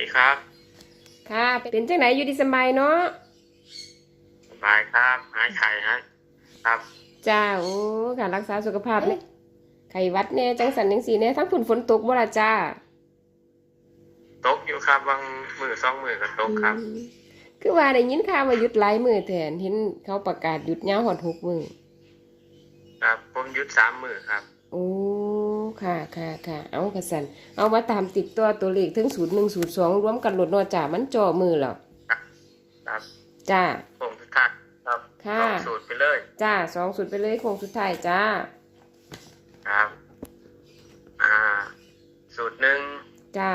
ดีครับ ค่ะเป็นจังไหนอยู่ดีสำบายเนาะสบายครับหายไข่ฮะครับจ้าโอ้การรักษาสุขภาพเนี่ยไข้หวัดเนี่ยจังสันจังสีเนี่ยทั้งฝุ่นฝนตกบ่ล่ะจ้าตกอยู่ครับบางมือสองมือก็ตกครับอืมคือว่าได้ยินข่าวว่าหยุดหลายมือแทนเห็นเขาประกาศหยุดยาวหอดหกมือครับผมหยุดสามมือครับ โอ้ ค่ะค่ะค่ะเอากระสันเอามาตามติดตัวตัวเลขทั้งสูตรหนึ่งสูตรสองรวมกันหลดนอจ่ามันจ่อมือแล้วครับจ้าผมทุกท่านครับค่ะลองสูตรไปเลย จ้าสองสูตรไปเลยโค้งสุดท้ายจ้า ครับ อ่า สูตรหนึ่งจ้า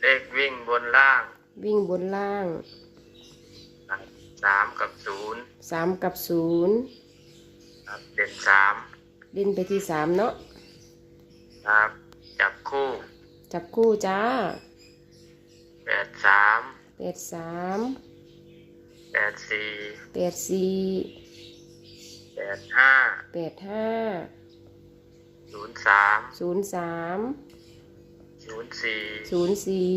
เลขวิ่งบนล่าง วิ่งบนล่างครับสามกับศูนย์สามกับศูนย์ครับเด่นสาม เล่นไปที่สามเนาะครับ จับคู่จับคู่จ้าแปดสามแปดสามแปดสี่แปดสี่แปดห้าแปดห้าศูนย์สามศูนย์สามศูนย์สี่ศูนย์สี่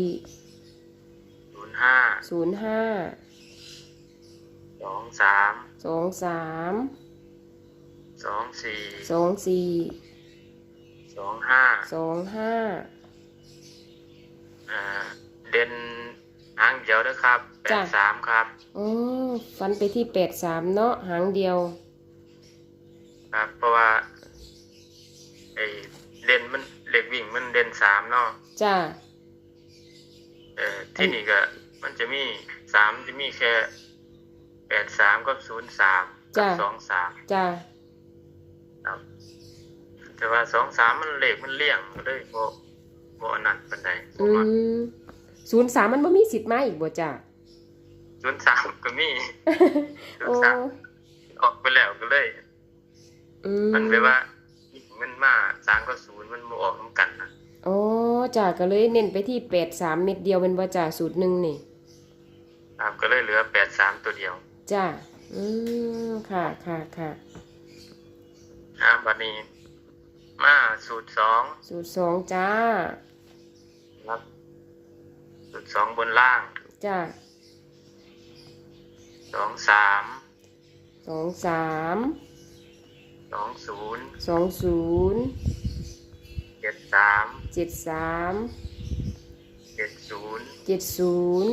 ศูนย์ห้าศูนย์ห้าสองสามสองสาม สองสี่สองสี่สองห้าสองห้าอ่าเด่นหางเดียวนะครับแปดสามครับอ๋อฟันไปที่แปดสามเนาะหางเดียว ครับ เพราะว่าไอ้เด่นมันเล็กวิ่งมันเด่นสามเนาะจ้าเอ่อที่นี่ก็มันจะมีสามจะมีแค่แปดสามกับศูนย์สามกับสองสามจ้าครับ แต่ว่าสองสามมันเลขมันเลี่ยงก็เลยโบโบอันนั้นปันใดผอืมว่ามศูนย์สามมันบ่มีสิทธิ์มาอีกบ่จ้าศูนย์สามก็มีศูโอ้นย์สามออกไปแล้วก็เลยอืมันแปลว่ามันมาสามกับศูนย์มันมาออกน้ำกันนะอ๋อจ้าก็เลยเน้นไปที่แปดสามเม็ดเดียวเป็นว่าจ้าสูตรหนึ่งนี่ครับก็เลยเหลือแปดสามตัวเดียว จ้าอืมค่ะค่ะค่ะนะบัดนี้ มาสูตรสองสูตรสองจ้า ครับ สูตรสองบนล่างจ้าสองสามสองสามสองศูนย์สองศูนย์เจ็ดสามเจ็ดสามเจ็ดศูนย์เจ็ดศูนย์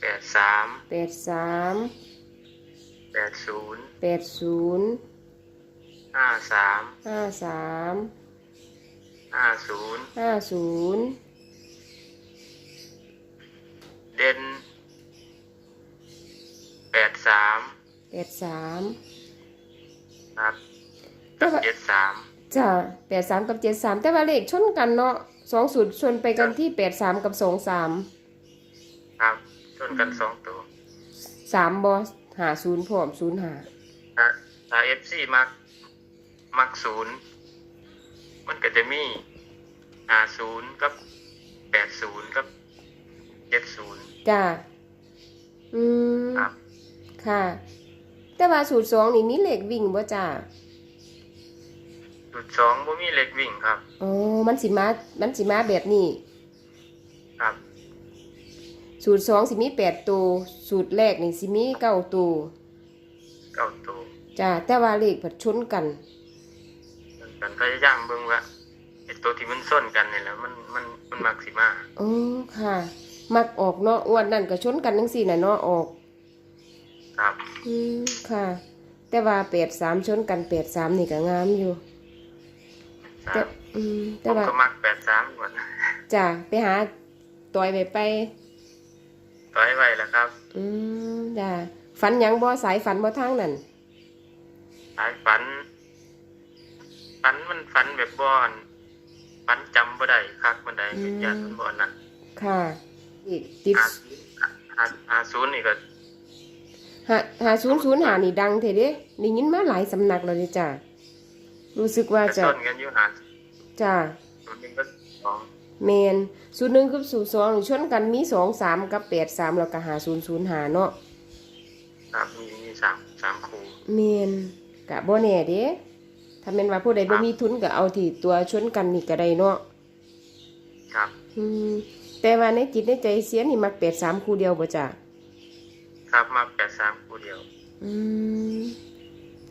แปดสามแปดสามแปดศูนย์แปดศูนย์ ห้าสามห้าสามห้าศูนย์ห้าศูนย์เด่นแปดสามแปดสามครับแต่ว่าเจ็ดสามจ้าแปดสามกับเจ็ดสามแต่ว่าเลขชนกันเนาะสองสูตรชนไปกันที่แปดสามกับสองสามครับชนกันสองตัวสามบอสหาศูนย์พร้อมศูนย์หา ถ้าถ้าเอฟซีมัก มักศูนย์มันก็จะมีห้าศูนย์กับแปดศูนย์กับเจ็ดศูนย์จ้าอืมครับค่ะ แต่ว่าสูตรสองนี่มีเหล็กวิ่งบ่จ้าจุดสองบ่มีเหล็กวิ่งครับอ๋อมันสิมามันสิมาแบบนี้ ครับ สูตรสองสิมีแปดตัวสูตรแรกนี่สิมีเก้าตัวเก้าตัวจ้าแต่ว่าเลขผัดชนกัน มันพยายามเบิ่งว่าไอ้ตัวที่มันส้นกันนี่แหละมันมันมันมักสิมาอ๋อค่ะ มักออกเนาะอ้วนนั่นก็ชนกันทั้งสี่น่ะเนาะออก ครับ อืมค่ะ แต่ว่าแปดสามชนกันแปดสามนี่ก็งามอยู่ คแต่รับอืมผแต่มว่าก็มักแปดสามก่อนจ้าไปหาต่อยไปไป ต่อยไว้แล้วครับอืมจ้าฝันหยังบ่สายฝันบ่ทางนั่น สายฝัน ฝันมันฝันแบบบอนฝันจำบ่ได้คักมันได้อืม ยานมันบ่นั่นค่ะอีกติดหาหาหาศูนย์นี่ก็หาหาศูนย์ศูนย์หานี่ดังเถเด้ได้ยินมาหลายสำนักแล้วเด้จ้ารู้สึกว่าก็จะส้นกันอยู่หาจ้าศูนย์หนึงก็สองแมนศูนย์หนึ่งกับศูนย์สองชนกันมีสองสามกับแปดสามแล้วก็หาศูนย์ศูนย์หาเนาะ ครับมีมีสามสามคู่แมนกะบ่แน่เด้ ถ้าแม่นว่าผู้ใดบ่มีทุนก็เอาที่ตัวชนกันนี่ก็ได้เนาะครับอืมแต่ว่าในจิตในใจเสียนี่มักแปดสามคู่เดียวบ่จ้ะครับมาแปดสามคู่เดียว อืม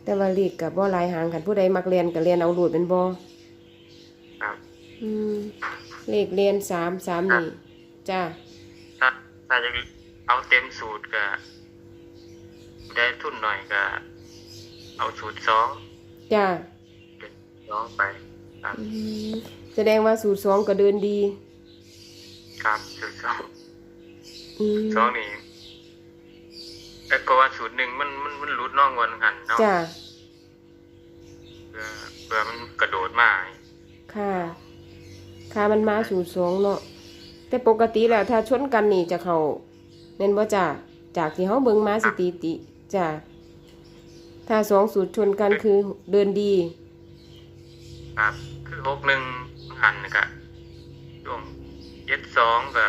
แต่ว่าเลขกับบ่หลายหางกันผู้ใดมักเรียนก็เรียนเอาโลดเป็นบ่ครับ อืมเลขเรียนสามสามนี่จ้าถ้าถ้าจะเอาเต็มสูตรก็ได้ทุนหน่อยก็เอาสูตรสองจ้า สองไปครับอืมแสดงว่าสูตรสองก็เดินดี ครับสูตรสองอืมสองนี่แต่ก็ว่าสูตรหนึ่งมันมันมันหลุดน่องวันหันเนาะจ้าเพื่อเพื่อมันกระโดดมาค่ะ ค่ะมันมาสูตรสองเนาะแต่ปกติแล้วถ้าชนกันนี่จะเข้าแม่นบ่จ้าจากที่เฮาเบิ่งมาสถิติจ้าถ้าสองสูตรชนกันคือเดินดี ครับ คือหกหนึ่งหันนี่ก็ช่วงเจ็ดสองก็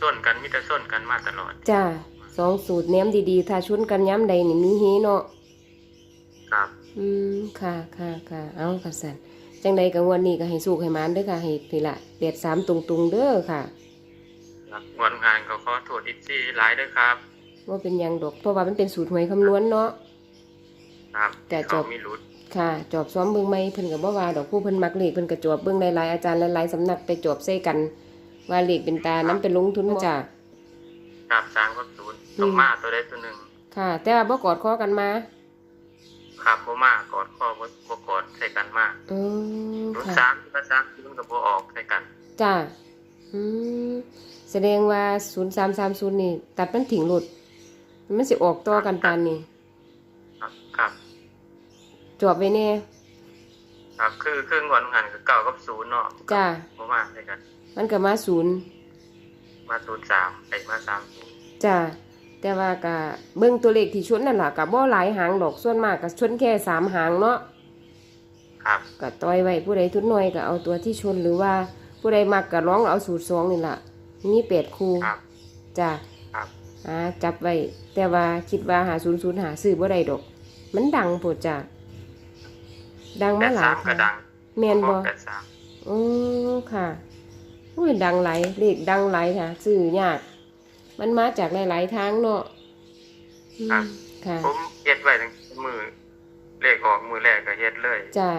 ส้นกันมิแต่ส้นกันมาตลอด จ้าสองสูตรแนมดีๆ ถ้าชนกันย้ำใดนี่มีเฮเนาะครับ อืม ค่ะค่ะค่ะเอาค่ะสันจังใดกับวันนี้ก็ให้สู้ให้หมานเด้อค่ะให้นี่ละเปียดสามตรงๆเด้อค่ะครับวันงานก็ขอโทษอีกที่หลายด้วยครับ ว่าเป็นหยังดอกเพราะว่ามันเป็นสูตรหวยคำนวณเนาะ ครับแต่จเขาบมีรุดค่ะ จอบซ้อมเบิ่งไหมเพิ่นก็บ่ว่าดอกผู้เพิ่นมักเลขเพิ่นก็จอบเบิ่งหลายๆอาจารย์หลายๆสำนักไปจอบใส่กัน ว่าเลขเป็นตานํเป็นลงทุนจ้ะครับสามกับศูนย์อืมต้องมาตัวใดตัวหนึ่งค่ะ แต่ว่าบ่กอดคอกันมา ครับบ่มากอดข้อบ่บ่กอดใส่กันมากอืมศูนย์ค่ะสามกับสามศูนย์กับบ่ออกใส่กันจ้าอืมแสดงว่า0330นี่ ตัดมันถิงหลุดมันสิออกต่อกันปานนี้ครับครับจ อบไว้แน่ ครับ คือครึ่งวันงานก็เก้ากับศูนย์เนาะจ้าบ่มาใส่กัน มันก็มาศูนย์มาศูนย์สามไอ้มาสามศูนย์จ้าแต่ว่าก็เบิ่งตัวเลขที่ชนนั่นล่ะก็บ่หลายหางดอกส่วนมากก็ชนแค่สามหางเนาะ ครับ ก็ต่อยไว้ผู้ใดทุนน้อยก็เอาตัวที่ชนหรือว่าผู้ใดมักก็ร้องเอาสูตรสองนี่ล่ะมีแปดคู่ครับ จ้าครับ อ่าจับไว้แต่ว่าคิดว่าหาศูนย์ศูนย์หาซื้อบ่ได้ดอก มันดังโพดจ้า ดังแปมาดหลาสายมก็ค่ะดังแม่นบ่แปดสามอือค่ะอุ้ยดังหลายเลขดังหลายค่ะซื้อยาก มันมาจากหลายๆทางเนาะอืมค่ะผมเฮ็ดไว้ตั้งมือเลขออกมือแรกก็เฮ็ดเลยจ้า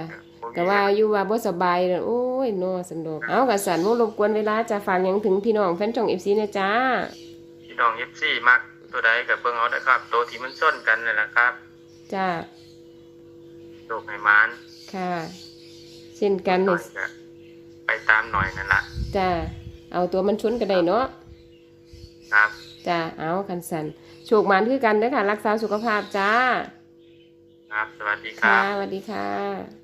บ่มีก็ว่าอยู่ว่าบ่สบายเลยโอ้ยเนอสันดอกเอากะสันบ่รบกวนเวลาจะฝากหยังถึงพี่น้องแฟนช่อง FC นะจ้า พี่น้อง FC มักตัวใดก็เบิ่งเอาเด้อครับ ตัวที่มันส้นกันนั่นแหละครับ จ้า โชคให้มานค่ะ เช่นกันหน่นี่อยก็ไปตามหน่อยนั่นละจ้าเอาตัวมันชนก็ได้เนาะครับจ้าเอาคันสันโชคหมานคือกันเด้อค่ะ รักษาสุขภาพจ้า ครับ สวัสดีคค่ะรับสวัสดีค่ะ